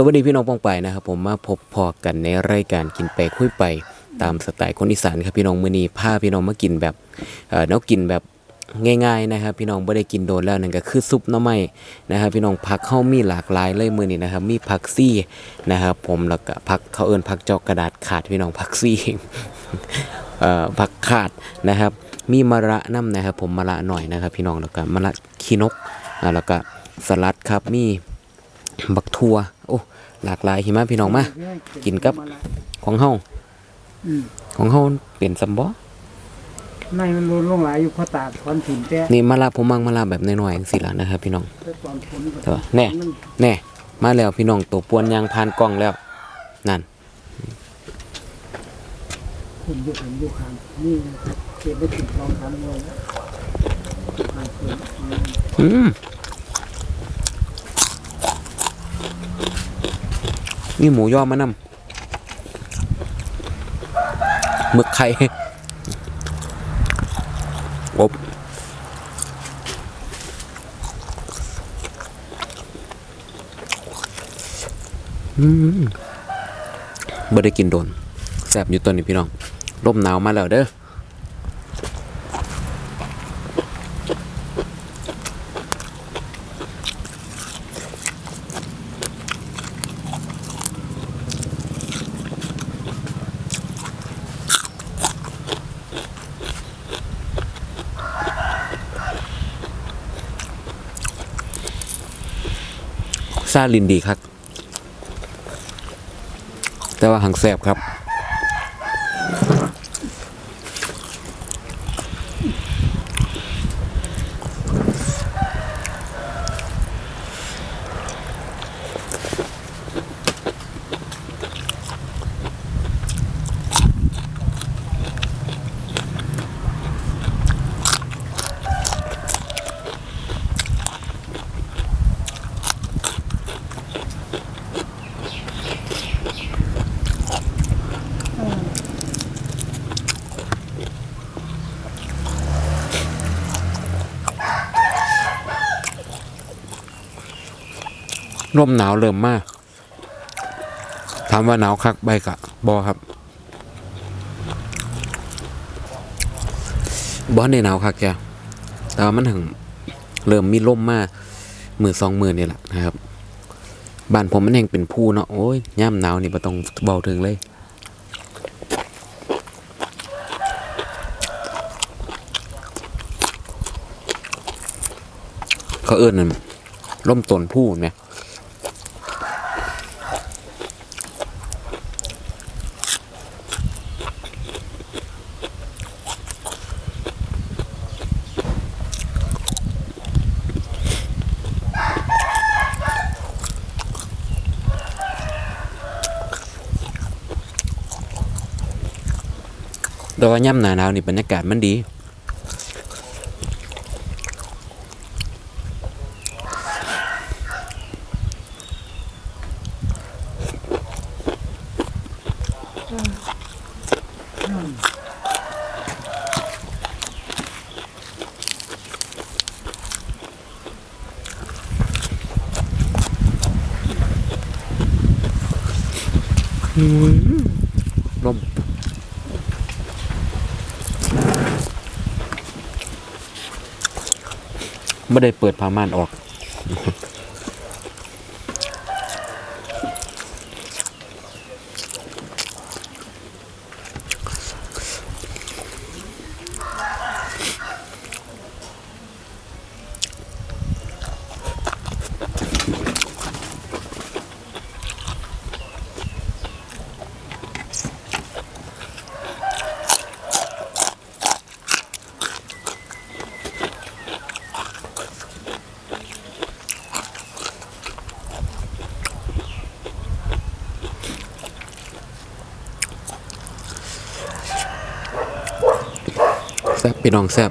สวัสดีพี่น้องปองไปนะครับผมมาพบพอกันในรายการกินไปคุยไปตามสไตล์คนอีสานครับพี่น้องมือนี้พาพี่น้องมากินแบบเอ่อแนวกินแบบง่ายๆนะครับพี่น้องไม่ได้กินโดนแล้วนั่นก็คือซุปหน้ำไม้นะครับพี่น้องผักเข้ามีหลากหลายเลยมือนี้นะครับมีผักซี่นะครับผมแล้วก็ผักเขาเอิ้นผักจอกกระดาษขาดพี่น้องผักซี่ เอ่อผักขาดนะครับ มีมะระน้ำนะครับผมมะระหน่อยนะครับ พี่น้องแล้วก็มะระขี้นกอ่าแล้วก็สลัดครับมี บักทัวโอ้หลากหลายหิมะพี่น้องมากินกับของเฮาอืมของเฮาเป็นซัมบอในมันรุนลงหลายอยู่เพราะตากถอนถิ่นแต่นี่มาลาผมมังมาลาแบบน้อยๆจังซี่ล่ะนะครับ พี่น้องแต่ตอนฝนก็แต่ว่าแน่มันแน่มาแล้วพี่น้องตัวปวนยางผ่านกล้องแล้ว นั่นคุมอยู่ขันอยู่ขันนี่เก็บไปติดรองขันเลยนะขันเขียนอืม มนี่หมูย่อมานำหมึกไข่อบอืมบ่ได้กินโดนแซ่บอยู่ตัวนี้พี่น้องลมหนาวมาแล้วเด้อ ซาลินดีครับ แต่ว่าหังแสบครับ ร่มหนาวเริ่มมากถามว่าหนาวคักใบกะบอครับบอในหนาวคักจ้ะแต่ว่ามันถึงเริ่มมีร่มมากมือสองมือนี่แหละนะครับบ้านผมมันแห่งเป็นผู้เนาะโอ้ยย่ำหนาวนี่บ่ต้องเบาถึงเลยเขาเอิ้นนั่นร่มตนผู้เนี่ย แต่ว่าย่ำหนาหนาวนี่บรรยากาศมันดีร่ ไม่ได้เปิดผ้าม่านออก ซบพี่น้องแซบ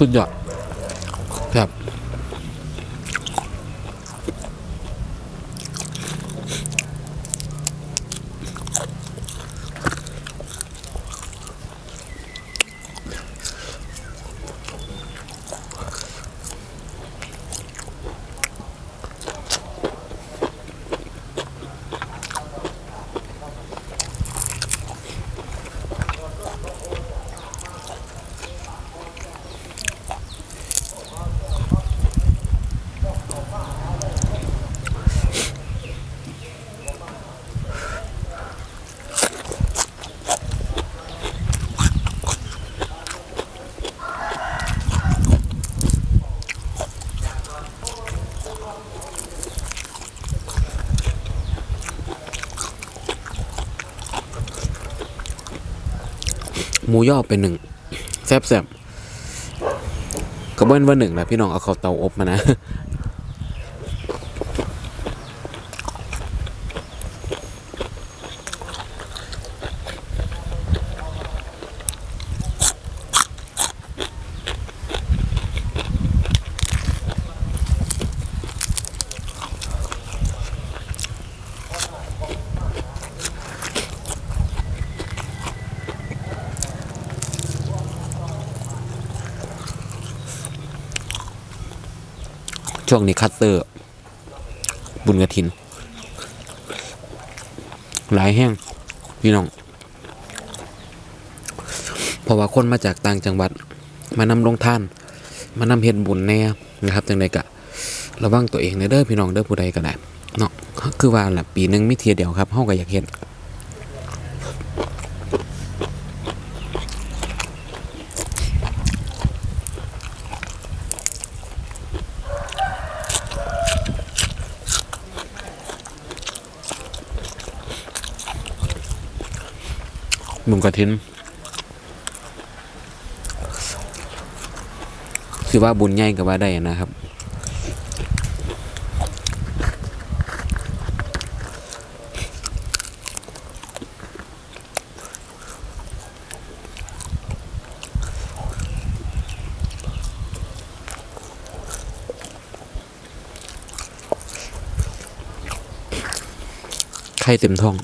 สุดยอด มูย่อเป็นหนึ่งแซบแซบๆก็เบิ้นว่าหนึ่งนะพี่น้องเอาเข้าเตาอบมานะ ช่วงนี้คัตเตอร์ บุญกระถิน หลายแห้งพี่น้องเพราะว่าคนมาจากต่างจังหวัด มานำลงท่าน มานำเฮ็ดบุญแน่นะครับจังใดกะระวังตัวเองในเด้อพี่น้องเด้อผู้ใดก็ได้เนาะคือว่าล่ะปีหนึ่งมีเทียเดียวครับเฮาก็อยากเฮ็ด บุญกระถินคือว่าบุญใหญ่ก็ว่าได้นะครับไข่เต็มท้อง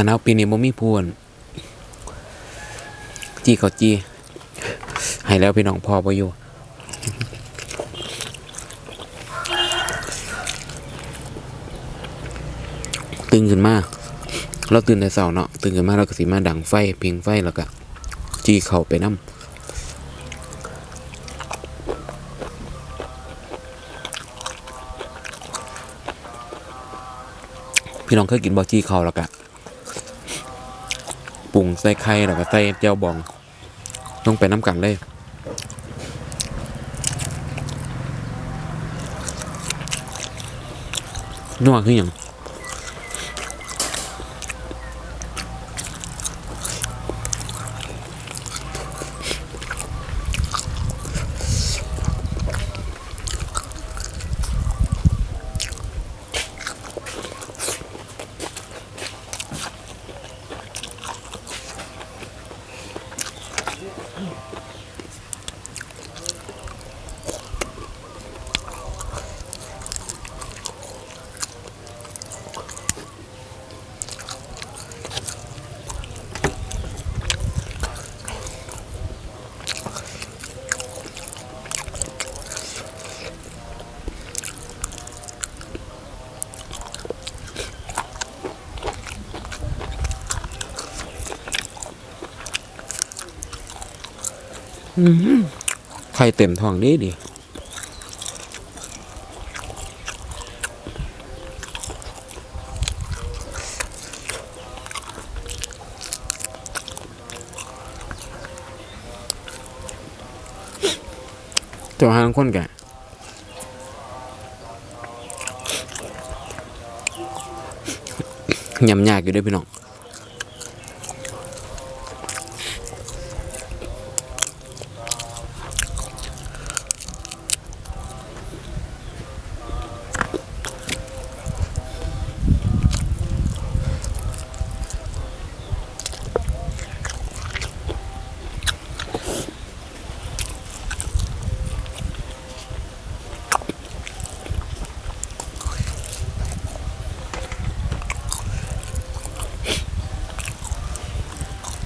หนานาวปีนี้บ่มีพวน จี้เขาจีให้แล้วพี่น้องพอบ่อยู่ตื่นขึ้นมาเราตื่นแต่เช้าเนาะตื่นขึ้นมาเราก็สิมาดังไฟเพิงไฟแล้วก็จี้เข้าไปน้ำพี่น้องเคยกินบอจี้เข้าแล้วก็ปรุง ใส่ไข่แล้วก็ใส่เจียวบองต้องไปน้ำกันเลยนัวคืออย่าง ไข่เต็มท้องดีดีแต่ว่าทางคนแกะยำยากอยู่ด้วยพี่น้อง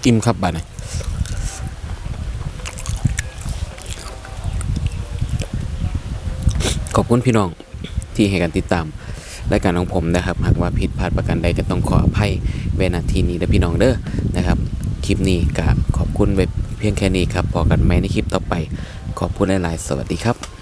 อิ่มครับบัดนี้ขอบคุณพี่น้องที่ให้การติดตามรายการของผมนะครับ หากว่าผิดพลาดประการใดก็ต้องขออภัยเวนาทีนี้นะพี่น้องเด้อนะครับ คลิปนี้ก็ขอบคุณไปเพียงแค่นี้ครับพอกันไหมในคลิปต่อไป ขอบคุณหลายๆ สวัสดีครับ